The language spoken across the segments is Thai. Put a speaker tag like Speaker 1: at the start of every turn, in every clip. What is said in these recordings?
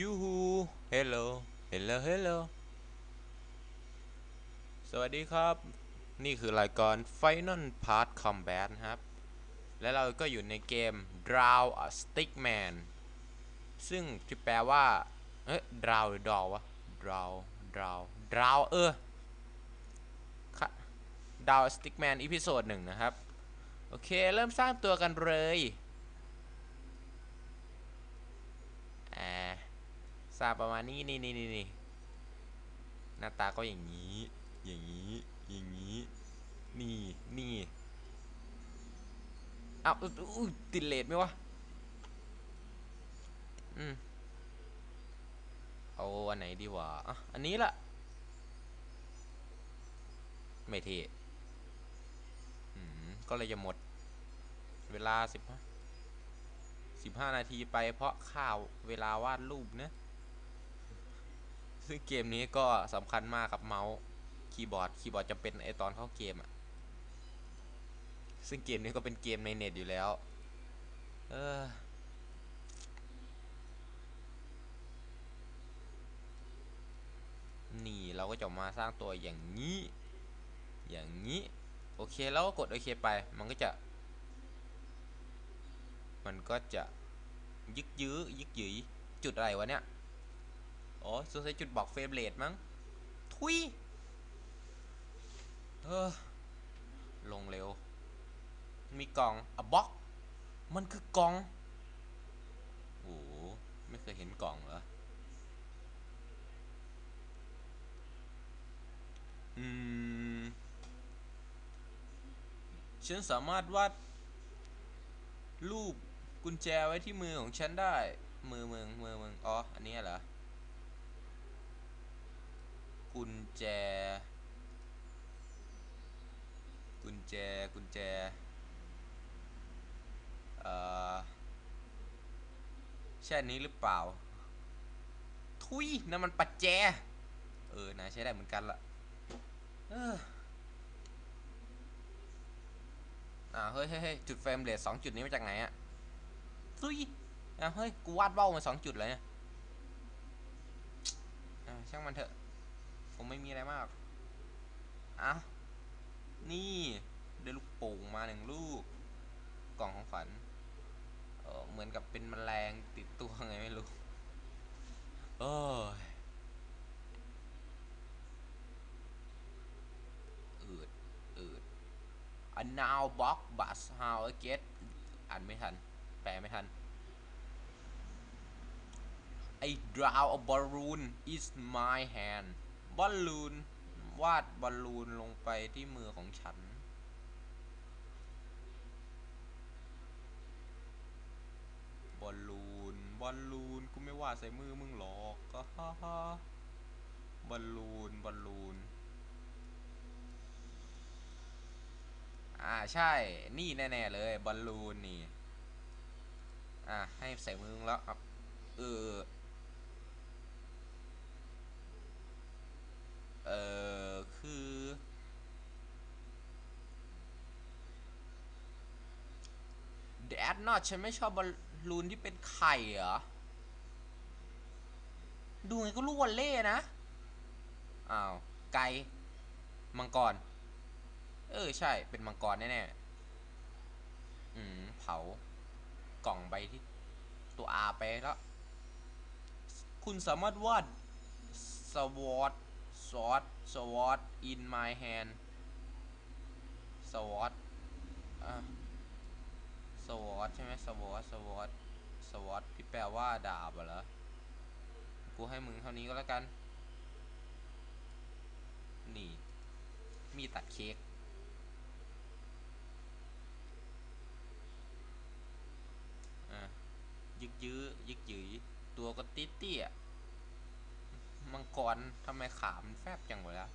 Speaker 1: ยูฮูเฮลโลเฮลโลเฮลโลสวัสดีครับ นี่คือรายการ Final Part Combat นะครับ และเราก็อยู่ในเกม Draw a Stickman ซึ่งที่แปลว่า เอ๊ะ Draw หรือ Draw วะ Draw Draw Draw เออค่ะ Draw a Stickman อีพิโซดหนึ่งนะครับ โอเค เริ่มสร้างตัวกันเลยอ่า สร้าประมาณนี้นี่นี่นี่นี่หน้าตาก็อย่างนี้ อย่างนี้ อย่างนี้ นี่ นี่อ้าวติดเลดไหมวะ อืมเอาอันไหนดีวะอะอันนี้ละไม่เทอืม ก็เลยจะหมด เวลาสิบห้าสิบห้านาทีไปเพราะข้าวเวลาวาดรูปนะ ซึ่งเกมนี้ก็สำคัญมากกับเมาส์คีย์บอร์ดคีย์บอร์ดจะเป็นไอตอนเข้าเกมอะซึ่งเกมนี้ก็เป็นเกมในเน็ตอยู่แล้ว เออนี่เราก็จะมาสร้างตัวอย่างนี้ อย่างนี้ โอเคแล้วก็กดโอเคไป มันก็จะ มันก็จะยึกยื้อยึกยืยจุดอะไรวะเนี่ย อ๋อสงสัยจุดบอกเฟรมเรทมั้ง ทุยเออลงเร็ว มีกล่องอะบ็อก มันคือกล่อง โอ้ไม่เคยเห็นกล่องเหรอ อืม ฉันสามารถวาดรูปกุญแจไว้ที่มือของฉันได้ มือมึงมือมึงอ๋อ อันนี้เหรอ กุญแจ กุญแจ กุญแจ เอ่อ ใช่นนี้หรือเปล่า ทุยนั่นมันปัจแจ เออ นะ ใช้ได้เหมือนกันละเอออ่าเฮ้ยเฮ้ยเฮ้ยจุดเฟรมเรทสองจุดนี้มาจากไหนอะซุยอะเฮ้ย กูวาดเบ้ามาสองจุดเลยเนี่ยอ่าช่างมันเถอะ ผมไม่มีอะไรมากอ้านี่ได้ลูกโป่งมาหนึ่งลูก กล่องของฝันเออเหมือนกับเป็นแมลงติดตัวไงไม่รู้โอ้ยอืดอืด a now box bus how I get อ่านไม่ทัน แปลไม่ทัน I draw a balloon is my hand บอลลูน วาดบอลลูนลงไปที่มือของฉัน บอลลูน บอลลูน กูไม่วาดใส่มือมึงหรอกก็ฮ่าฮ่าบอลลูน บอลลูน อ่าใช่ นี่แน่ๆเลย บอลลูนนี่ อ่าให้ใส่มือแล้วเออ เออคือแดด นอตฉันไม่ชอบบอลลูนที่เป็นไข่เหรอ ดูไงก็รู้วอลเล่นะ อ้าว ไก่มังกร เออ ใช่ เป็นมังกรแน่ๆ อืม เผากล่องใบที่ ตัว R ไปแล้ว คุณสามารถวาดสวอตสวอตสวอต in my hand สวอตอะ วอตใช่ไหมสวอตสวอตสวอตที่แปลว่าดาบเหรอ กูให้มึงเท่านี้ก็แล้วกัน นี่ มีตัดเค้กอะยึกยื้อยึกยืยตัวก็ติดเตี้ยมังกรทำไมขามันแฟบจังวะล่ะ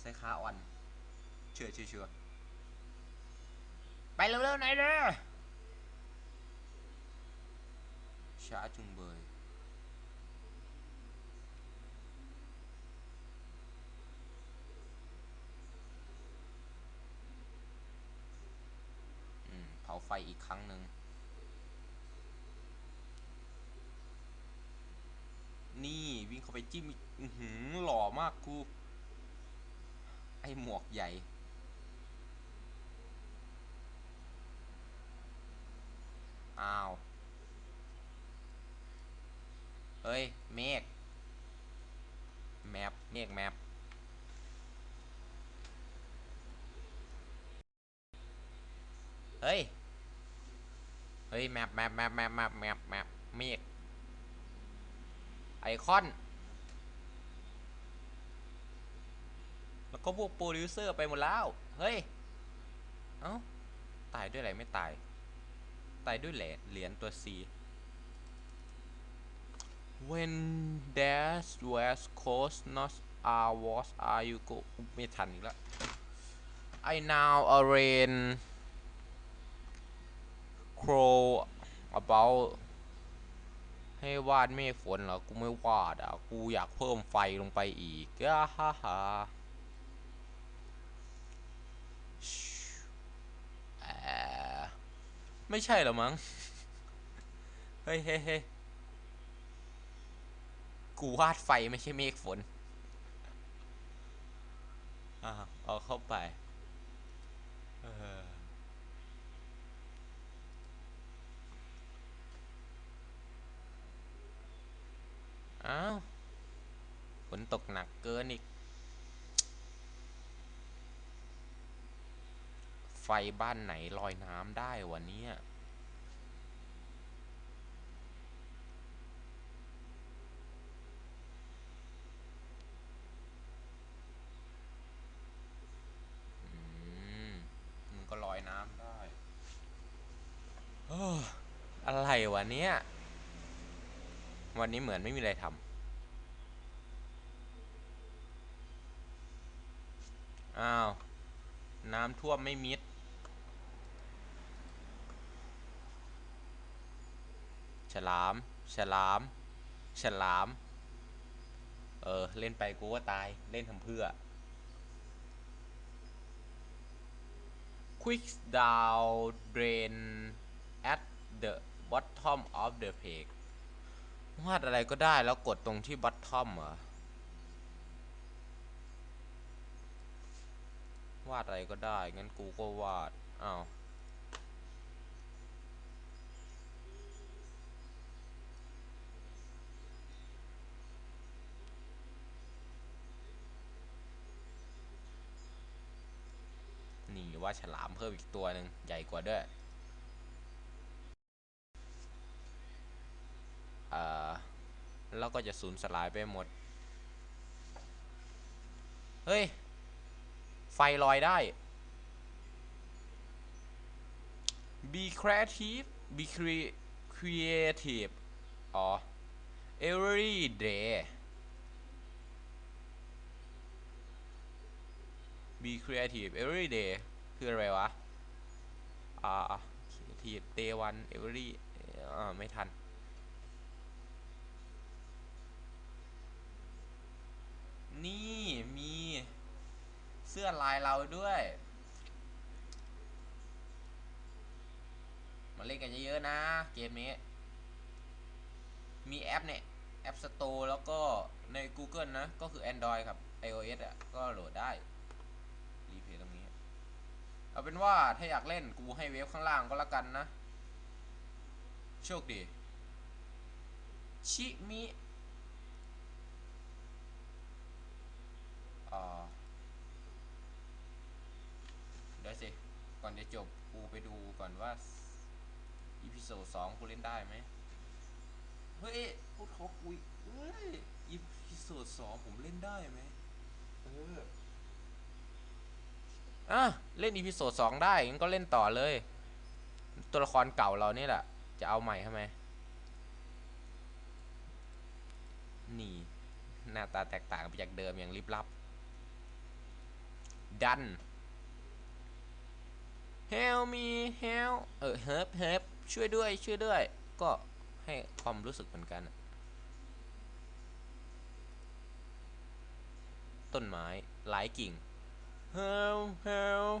Speaker 1: ใส่ขาอ่อน เชื่อเชื่อเชื่อไปเร็วๆหน่อยเด้อ ช้าจุงเบยอืมเผาไฟอีกครั้งหนึ่งนี่วิ่งเข้าไปจิ้มอีกอื้อหือหล่อมากกูไอหมวกใหญ่อ้าว เฮ้ยเมฆแมปเมฆแมปเฮ้ย เฮ้ยแมปแมปแมปแมปแมปแมปแมปเมฆไอคอน แล้วก็พวกโปรดิวเซอร์ไปหมดแล้ว เฮ้ย เอ้า ตายด้วยอะไรไม่ตาย ตายด้วยแหลเหรียญตัว C when there's west coast not are was are you go ไม่ทันอีกแล้ว I now arrange crow about ให้วาดเมฆฝนเหรอ กูไม่วาดอะ กูอยากเพิ่มไฟลงไปอีกอ่าฮ่าฮ่าอ่าไม่ใช่เหรอมั้ง เฮ้เฮ้ยเฮ้ย กูวาดไฟไม่ใช่เมฆฝน อ่าเอาเข้าไป เอออ้าวฝนตกหนักเกินอีก ไฟบ้านไหนลอยน้ำได้วะเนี่ย อืมมันก็ลอยน้ำได้เอ้ออะไร วะเนี่ยวันนี้เหมือนไม่มีอะไรทำอ้าว น้ำท่วมไม่มิด ฉลาม ฉลาม ฉลาม เออ เล่นไปกูก็ตาย เล่นทำเพื่อ quick down drain at the bottom of the page วาดอะไรก็ได้แล้วกดตรงที่ bottom เหรอ วาดอะไรก็ได้ งั้นกูก็วาด อ้าวนี่ว่าดฉลามเพิ่มอีกตัวหนึ่งใหญ่กว่าด้วย เอ่อ แล้วก็จะสูญสลายไปหมด เฮ้ย ไฟลอยได้ be creative be cre- creative อ๋อ every day be creative every day คืออะไรวะ อ่า creative day one every อ่า ไม่ทันมี เสื้อลายเราด้วย มาเล่นกันเยอะๆนะ เกมนี้ มีแอปเนี่ย แอป Store แล้วก็ใน Google นะ ก็คือ Android ครับ iOS อะ ก็โหลดได้ รีเพย์ตรงนี้ เอาเป็นว่าถ้าอยากเล่นกูให้เวฟข้างล่างก็แล้วกันนะ โชคดี ชิมิ อ่าเดี๋ยวสิ ก่อน จะจบกูไปดูก่อนว่าอีพิโซดสองกูเล่นได้ไหมเฮ้ยพูดเขาคุยเฮ้ยอีพิโซดสองผมเล่นได้ไหมเอออะเล่นอีพิโซดสองได้งั้นก็เล่นต่อเลย ตัวละครเก่าเรานี่แหละ จะเอาใหม่ทำไมนี่ หน้าตาแตกต่างไปจากเดิมอย่างลิบลับ ดัน help me help เออ help help ช่วยด้วยช่วยด้วย ก็ให้ความรู้สึกเหมือนกัน ต้นไม้หลายกิ่ง help help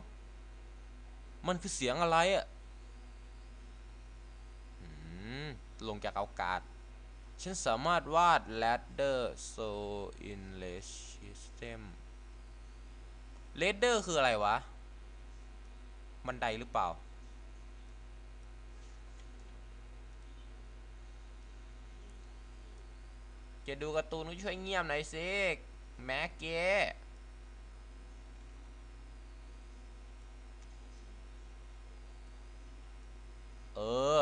Speaker 1: มันคือเสียงอะไรอะ่ะอืมลงจากอากาศ ฉันสามารถวาด ladder so in system ladder คืออะไรวะ บันไดหรือเปล่า จะดูการ์ตูนก็ช่วยเงียบหน่อยสิแม็กเกเออ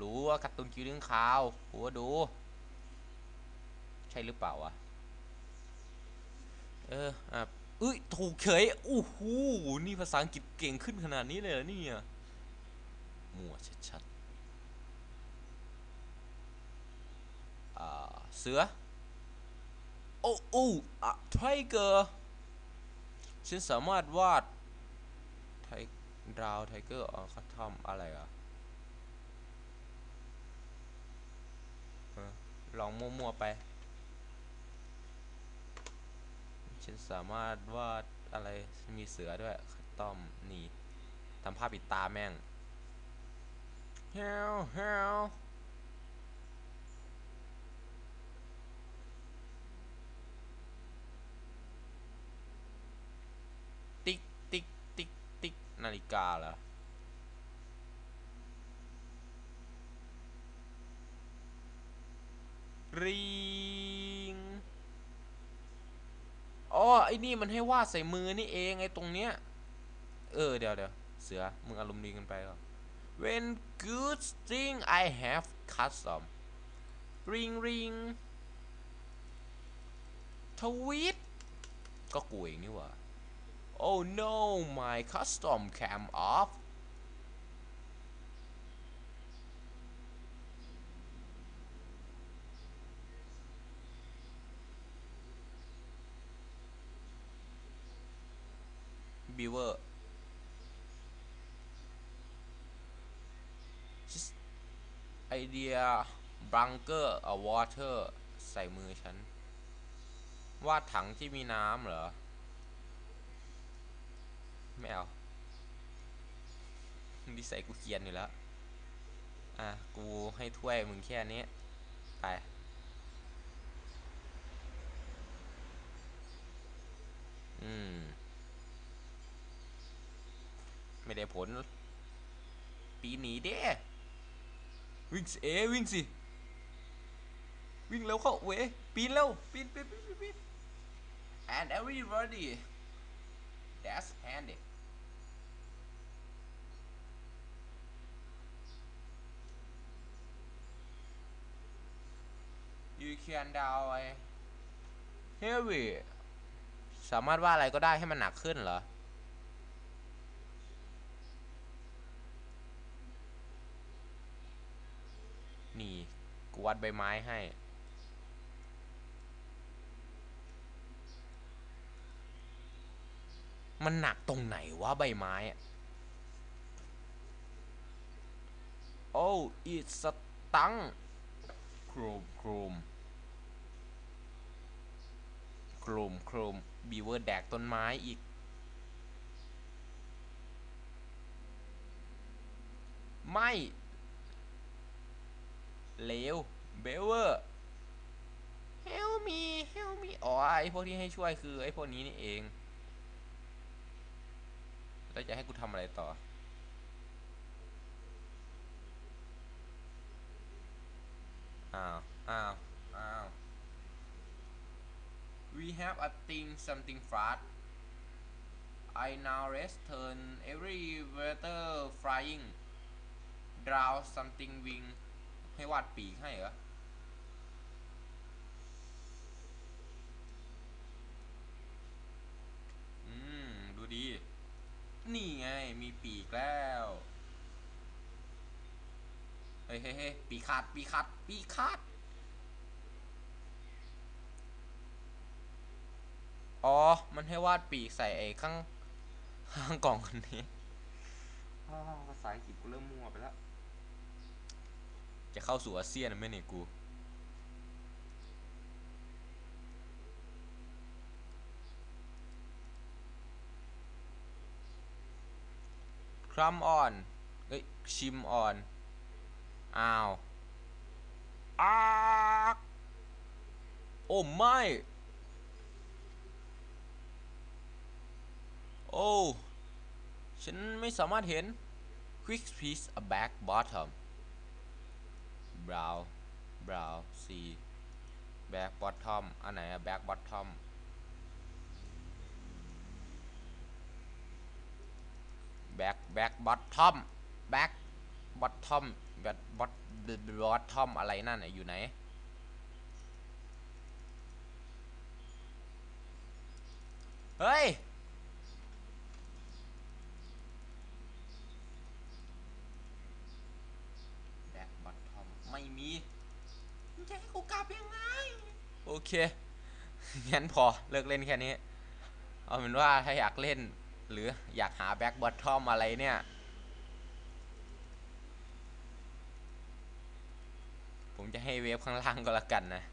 Speaker 1: รู้ว่าการ์ตูนคิวเรื่องข่าวกูว่าดู ใช่หรือเปล่าวะ เอออะ อุ้ยถูกเฉยโอ้โหนี่ภาษาอังกฤษเก่งขึ้นขนาดนี้เลยเหรอเนี่ยมั่วชัดๆอ่าเสือโอ้โอ้อะไทเกอร์ฉันสามารถวาดไทดาวไทเกอร์ออเขาทำอะไรอะลองมั่วๆไป ฉันสามารถวาดอะไรมีเสือด้วยคัตตอมนี่ทำภาพปิดตาแม่งเฮลเฮลติ๊กติ๊กติ๊กติ๊กนาฬิกาเหรอริง อ๋อไอ้นี่มันให้วาดใส่มือนี่เองไอ้ตรงเนี้ย เออเดี๋ยวเดี๋ยวเสือมึงอารมณ์ดีกันไปก่อน When good thing I have custom ring ring ทวีตก็กูเองนี่หว่า Oh no my custom came off บิวเวอร์ไอเดียบังเกอร์เอาวอเตอร์ใส่มือฉัน วาดถังที่มีน้ำเหรอ ไม่เอานิสัยกูเขียนอยู่แล้ว อะ กูให้ถ้วยมึงแค่นี้ ไป ไม่ได้ผล ปีหนีเด้วิ่งสิเอวิ่งสิ วิ่งแล้วเข้าเวปีนแล้วปีนปีนปีนปีน and everybody that's handy you can down ไอ้ heavy สามารถว่าอะไรก็ได้ให้มันหนักขึ้นเหรอ นี่กูวัดใบไม้ให้ มันหนักตรงไหนวะใบไม้อะโอ้อีสตังโครมโครมโครมโครมบีเวอร์แดกต้นไม้อีกไม่ เลวเบลเวอร์ help me help me อ๋อไอพวกที่ให้ช่วยคือไอพวกนี้นี่เอง แล้วจะให้กูทำอะไรต่อ อ้าว อ้าว อ้าว we have a thing something fast I now rest turn every weather flying draw something wing ให้วาดปีกให้เหรออืม ดูดี นี่ไง มีปีกแล้ว เฮ้ยเฮ้ยเฮ้ปีขาด ปีขาด ปีขาด อ๋อ มันให้วาดปีกใส่ไอ้ข้างข้างกล่องอันนี้ภาษาอังกฤษกูเริ่มมั่วไปแล้ว จะเข้าสู่อาเซียนไหมเนี่ยกู ครัมออนเอ้ย ชิมออน อ้าวอ้าอ้ไม่ โอ้ ฉันไม่สามารถเห็น quick piece a back bottom brow brow c back bottom อันไหนอะ back bottom back back bottom back bottom back bot bottom อะไรนั่นน่ะอยู่ไหน เฮ้ย แบ็คบอททอมไม่มีมึงจะให้กูกลับยังไง โอ เค งั้นพอเลิกเล่นแค่นี้ เอาเป็นว่าถ้าอยากเล่น หรืออยากหาแบ็กบอททอมอะไรเนี่ยผมจะให้เวฟข้างล่างก็แล้วกันนะ